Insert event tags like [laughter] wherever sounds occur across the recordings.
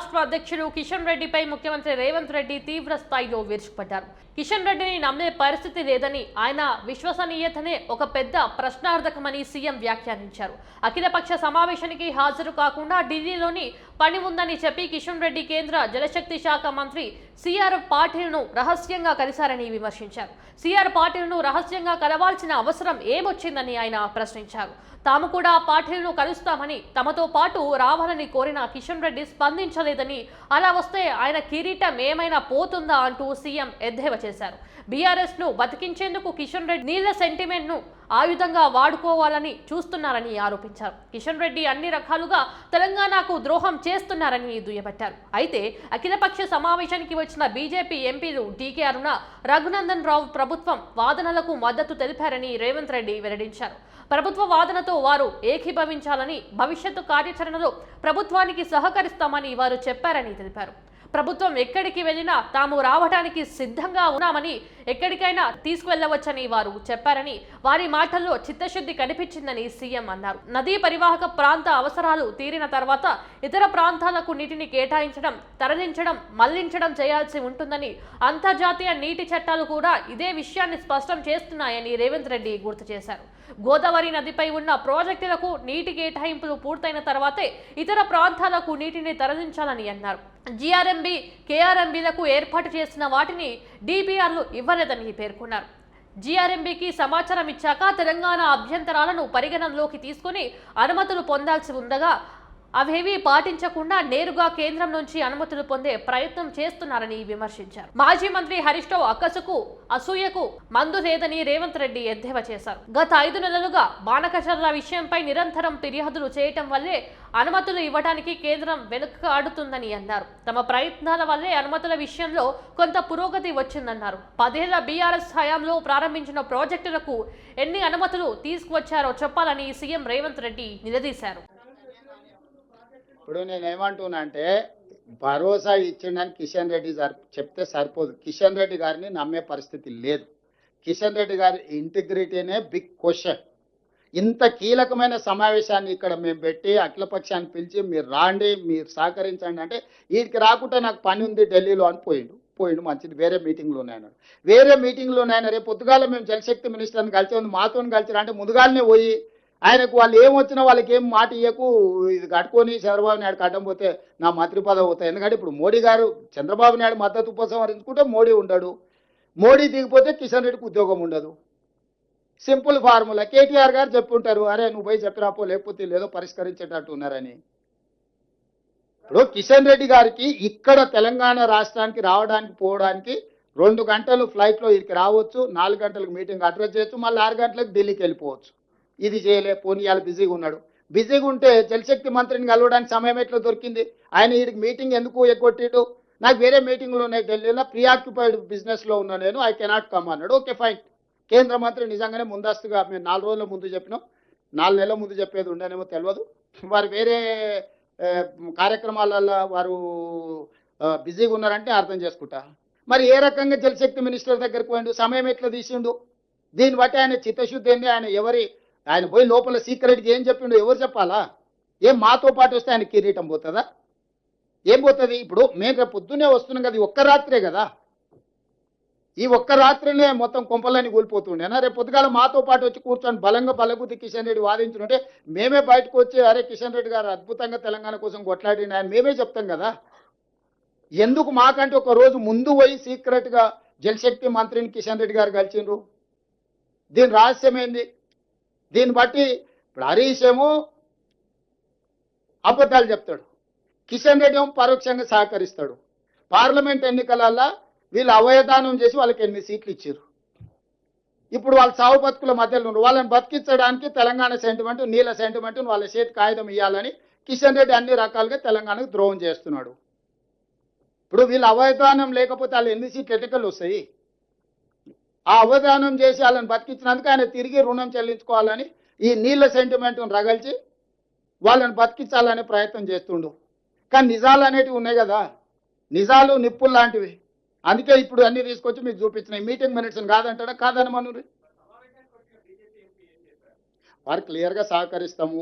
రాష్ట్ర అధ్యక్షుడు కిషన్ రెడ్డిపై ముఖ్యమంత్రి రేవంత్ రెడ్డి తీవ్ర స్థాయిలో విరుచుకుపడ్డారు. కిషన్ రెడ్డిని నమ్మే పరిస్థితి లేదని ఆయన విశ్వసనీయతనే ఒక పెద్ద ప్రశ్నార్థకమని సీఎం వ్యాఖ్యానించారు. అఖిలపక్ష సమావేశానికి హాజరు కాకుండా ఢిల్లీలోని పని ఉందని చెప్పి కిషన్ రెడ్డి కేంద్ర జలశక్తి శాఖ మంత్రి సిఆర్ పాటిల్ను రహస్యంగా కలిశారని విమర్శించారు. సిఆర్ పాటిల్ను రహస్యంగా కలవాల్సిన అవసరం ఏమొచ్చిందని ఆయన ప్రశ్నించారు. తాము కూడా పాటిల్ను కలుస్తామని తమతో పాటు రావాలని కోరిన కిషన్ రెడ్డి స్పందించలేదని అలా వస్తే ఆయన కిరీటం ఏమైనా పోతుందా అంటూ సీఎం ఎద్దేవా చేశారు. బీఆర్ఎస్ను బతికించేందుకు కిషన్ రెడ్డి నీళ్ళ సెంటిమెంట్ను ఆయుధంగా వాడుకోవాలని చూస్తున్నారని ఆరోపించారు. కిషన్ రెడ్డి అన్ని రకాలుగా తెలంగాణకు ద్రోహం చేస్తున్నారని దుయ్యబట్టారు. అయితే అఖిలపక్ష సమావేశానికి వచ్చిన బీజేపీ ఎంపీలు డీకే అరుణ రఘునందన్ రావు ప్రభుత్వం వాదనలకు మద్దతు తెలిపారని రేవంత్ రెడ్డి వెల్లడించారు. ప్రభుత్వ వాదనతో వారు ఏకీభవించాలని భవిష్యత్తు కార్యాచరణలో ప్రభుత్వానికి సహకరిస్తామని వారు చెప్పారని తెలిపారు. ప్రభుత్వం ఎక్కడికి వెళ్ళినా తాము రావడానికి సిద్ధంగా ఉన్నామని ఎక్కడికైనా తీసుకువెళ్ళవచ్చని వారు చెప్పారని వారి మాటల్లో చిత్తశుద్ధి కనిపించిందని సీఎం అన్నారు. నదీ పరివాహక ప్రాంత అవసరాలు తీరిన తర్వాత ఇతర ప్రాంతాలకు నీటిని కేటాయించడం తరలించడం మళ్ళించడం చేయాల్సి ఉంటుందని అంతర్జాతీయ నీటి చట్టాలు కూడా ఇదే విషయాన్ని స్పష్టం చేస్తున్నాయని రేవంత్ రెడ్డి గుర్తు చేశారు. గోదావరి నదిపై ఉన్న ప్రాజెక్టులకు నీటి కేటాయింపులు పూర్తయిన తర్వాతే ఇతర ప్రాంతాలకు నీటిని తరలించాలని అన్నారు. జీఆర్ఎంబీ కేఆర్ఎంబీలకు ఏర్పాటు చేసిన వాటిని డిపిఆర్లు ఇవ్వలేదని పేర్కొన్నారు. జీఆర్ఎంబీకి సమాచారం ఇచ్చాక తెలంగాణ అభ్యంతరాలను పరిగణనలోకి తీసుకుని అనుమతులు పొందాల్సి ఉండగా అవేవీ పాటించకుండా నేరుగా కేంద్రం నుంచి అనుమతులు పొందే ప్రయత్నం చేస్తున్నారని విమర్శించారు. మాజీ మంత్రి హరీష్ రావు అక్కసుకు అసూయకు మందు లేదని రేవంత్ రెడ్డి ఎద్దేవా చేశారు. గత ఐదు నెలలుగా బాణకచర్ల విషయంపై నిరంతరం ఫిర్యాదులు చేయటం వల్లే అనుమతులు ఇవ్వడానికి కేంద్రం వెనుక ఆడుతుందని అన్నారు. తమ ప్రయత్నాల వల్లే అనుమతుల విషయంలో కొంత పురోగతి వచ్చిందన్నారు. పదేళ్ళ బీఆర్ఎస్ హయాంలో ప్రారంభించిన ప్రాజెక్టులకు ఎన్ని అనుమతులు తీసుకువచ్చారో చెప్పాలని సీఎం రేవంత్ రెడ్డి నిలదీశారు. ఇప్పుడు నేను ఏమంటున్నా అంటే భరోసా ఇచ్చిండని కిషన్ రెడ్డి సార్ చెప్తే సరిపోదు. కిషన్ రెడ్డి గారిని నమ్మే పరిస్థితి లేదు. కిషన్ రెడ్డి గారి ఇంటిగ్రిటీనే బిగ్ క్వశ్చన్ ఇంత కీలకమైన సమావేశాన్ని ఇక్కడ మేము పెట్టి అఖిలపక్షాన్ని పిలిచి మీరు రాండి మీరు సహకరించండి అంటే వీడికి రాకుంటే నాకు పని ఉంది ఢిల్లీలో అని పోయిండు. పోయిండు మంచిది. వేరే మీటింగ్లు ఉన్నాయన్నాడు వేరే మీటింగ్లు ఉన్నాయన్న రేపు పొద్దుగాల మేము జలశక్తి మినిస్టర్ని కలిసి ఉంది మాతో కలిసి అంటే ముందుగాలనే పోయి ఆయనకు వాళ్ళు ఏం వచ్చినా వాళ్ళకి ఏం మాట ఇయ్యకు ఇది కట్టుకొని చంద్రబాబు నాయుడు కట్టడం పోతే నా మంత్రి పదవి అవుతాయి ఎందుకంటే ఇప్పుడు మోడీ గారు చంద్రబాబు నాయుడు మద్దతు ఉపసంహరించుకుంటే మోడీ ఉండడు. మోడీ దిగిపోతే కిషన్ రెడ్డికి ఉద్యోగం ఉండదు. Simple formula. కేటీఆర్ గారు చెప్పుంటారు అరే నువ్వు పోయి చెప్పిరాపో లేకపోతే లేదో పరిష్కరించేటట్టు ఉన్నారని. ఇప్పుడు కిషన్ రెడ్డి గారికి ఇక్కడ తెలంగాణ రాష్ట్రానికి రావడానికి పోవడానికి రెండు గంటలు ఫ్లైట్లో ఇక్కడికి రావచ్చు నాలుగు గంటలకు మీటింగ్ అడ్రస్ చేయొచ్చు మళ్ళీ ఆరు గంటలకు ఢిల్లీకి వెళ్ళిపోవచ్చు. ఇది చేయలే పోనీ ఇవాళ బిజీగా ఉన్నాడు. బిజీగా ఉంటే జలశక్తి మంత్రిని కలవడానికి సమయం ఎట్లా దొరికింది? ఆయన వీడికి మీటింగ్ ఎందుకు ఎగ్గొట్టిడు? నాకు వేరే మీటింగ్లు ఉన్నాయి ఢిల్లీలో ప్రియాక్యుపైడ్ బిజినెస్లో ఉన్నా నేను ఐ కెనాట్ కమ్ అన్నాడు. ఓకే ఫైన్ కేంద్ర మంత్రి నిజంగానే ముందస్తుగా మేము నాలుగు రోజుల ముందు చెప్పినాం. నాలుగు నెలల ముందు చెప్పేది ఉండనేమో తెలియదు వారు వేరే కార్యక్రమాలలో వారు బిజీగా ఉన్నారంటే అర్థం చేసుకుంటా. మరి ఏ రకంగా జలశక్తి మినిస్టర్ దగ్గరికి పోయిండు? సమయం ఎట్లా తీసిండు? దీన్ని బట్టి ఆయన చిత్తశుద్ధి ఏంది ఆయన ఎవరి ఆయన పోయి లోపల సీక్రెట్కి ఏం చెప్పిండు ఎవరు చెప్పాలా? ఏం మాతో పాటు వస్తే ఆయన కిరీటం పోతుందా? ఏం పోతుంది? ఇప్పుడు మేము రేపు పొద్దున్నే వస్తున్నాం కదా ఒక్క రాత్రే కదా. ఈ ఒక్క రాత్రినే మొత్తం కొంపలని కూలిపోతుండేనా రేపు పొద్దుగాల మాతో పాటు వచ్చి కూర్చొని బలంగా బలగుద్ది కిషన్ రెడ్డి వాదించుంటే మేమే బయటకు వచ్చి అరే కిషన్ రెడ్డి గారు అద్భుతంగా తెలంగాణ కోసం కొట్లాడిన ఆయన మేమే చెప్తాం కదా. ఎందుకు మాకంటే ఒక రోజు ముందు పోయి సీక్రెట్గా జలశక్తి మంత్రిని కిషన్ రెడ్డి గారు కలిసిండ్రు? దీని రహస్యం ఏంది? దీన్ని బట్టి ఇప్పుడు హరీష్ ఏమో అబద్ధాలు చెప్తాడు. కిషన్ రెడ్డి ఏమో పరోక్షంగా సహకరిస్తాడు. పార్లమెంట్ ఎన్నికలల్లో వీళ్ళు అవయదానం చేసి వాళ్ళకి ఎన్ని సీట్లు ఇచ్చారు. ఇప్పుడు వాళ్ళ సావు బతుకుల మధ్యలో ఉన్నారు. వాళ్ళని బతికించడానికి తెలంగాణ సెంటిమెంట్ నీళ్ళ సెంటిమెంట్ వాళ్ళ చేతి కాగితం ఇవ్వాలని కిషన్ రెడ్డి అన్ని రకాలుగా తెలంగాణకు ద్రోహం చేస్తున్నాడు. ఇప్పుడు వీళ్ళు అవయదానం లేకపోతే వాళ్ళు ఎన్ని సీట్లు ఎటుకలు వస్తాయి. ఆ అవధానం చేసి వాళ్ళని బతికించినందుకు ఆయన తిరిగి రుణం చెల్లించుకోవాలని ఈ నీళ్ళ సెంటిమెంట్ను రగల్చి వాళ్ళని బతికించాలనే ప్రయత్నం చేస్తుండు. కానీ నిజాలు అనేటివి ఉన్నాయి కదా. నిజాలు నిప్పులు లాంటివి. అందుకే ఇప్పుడు అన్ని తీసుకొచ్చి మీకు చూపించినాయి మీటింగ్ మినిట్స్ కాదంటాడా? కాదని మనూరి. వారు క్లియర్గా సహకరిస్తాము.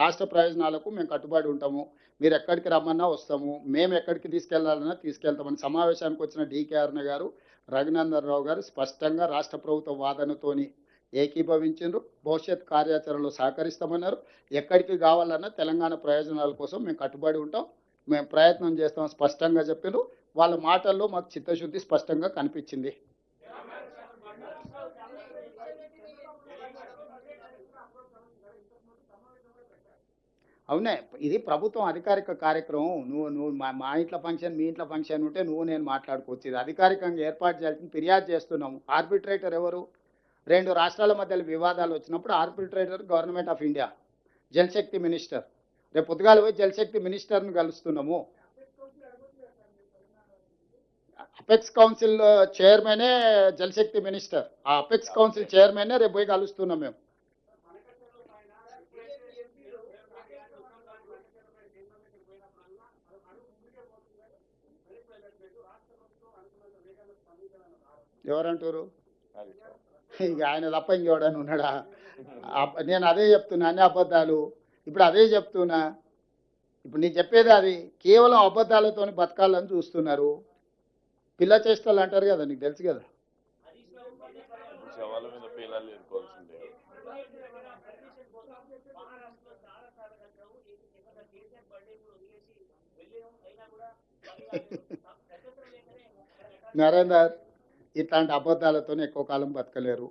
రాష్ట్ర ప్రయోజనాలకు మేము కట్టుబడి ఉంటాము. మీరు ఎక్కడికి రమ్మన్నా వస్తాము. మేము ఎక్కడికి తీసుకెళ్ళాలన్నా తీసుకెళ్తామని సమావేశానికి వచ్చిన డీకే అరుణ గారు రఘునందన్ రావు గారు స్పష్టంగా రాష్ట్ర ప్రభుత్వ వాదనతోని ఏకీభవించారు భవిష్యత్ కార్యాచరణలో సహకరిస్తామన్నారు. ఎక్కడికి కావాలన్నా తెలంగాణ ప్రయోజనాల కోసం మేము కట్టుబడి ఉంటాం. మేము ప్రయత్నం చేస్తాం స్పష్టంగా చెప్పారు వాళ్ళ మాటల్లో మాకు చిత్తశుద్ధి స్పష్టంగా కనిపించింది. అవునా ఇది ప్రభుత్వం అధికారిక కార్యక్రమం. నువ్వు నువ్వు మా మా ఇంట్లో ఫంక్షన్ మీ ఇంట్లో ఫంక్షన్ ఉంటే నువ్వు నేను మాట్లాడుకోవచ్చు. ఇది అధికారికంగా ఏర్పాటు చేయాల్సిన ఫిర్యాదు చేస్తున్నాము. ఆర్బిట్రేటర్ ఎవరు? రెండు రాష్ట్రాల మధ్య వివాదాలు వచ్చినప్పుడు arbitrator government of India Jalshakti minister. రేపు పొద్దుగాల పోయి జలశక్తి మినిస్టర్ని కలుస్తున్నాము. అపెక్స్ కౌన్సిల్ చైర్మనే జలశక్తి మినిస్టర్. ఆ అపెక్స్ కౌన్సిల్ చైర్మనే రేపు పోయి కలుస్తున్నాం మేము. ఎవరంటారు? ఇక ఆయన తప్ప ఇంకెవడని ఉన్నాడా? నేను అదే చెప్తున్నా అన్ని అబద్ధాలు. ఇప్పుడు అదే చెప్తున్నా. ఇప్పుడు నేను చెప్పేది అది కేవలం అబద్ధాలతోని బతకాలని చూస్తున్నారు. పిల్ల చేష్టలు అంటారు కదా నీకు తెలుసు కదా? [laughs] నరేందర్ ఇట్లాంటి అబద్ధాలతో ఎక్కువ కాలం బతకలేరు.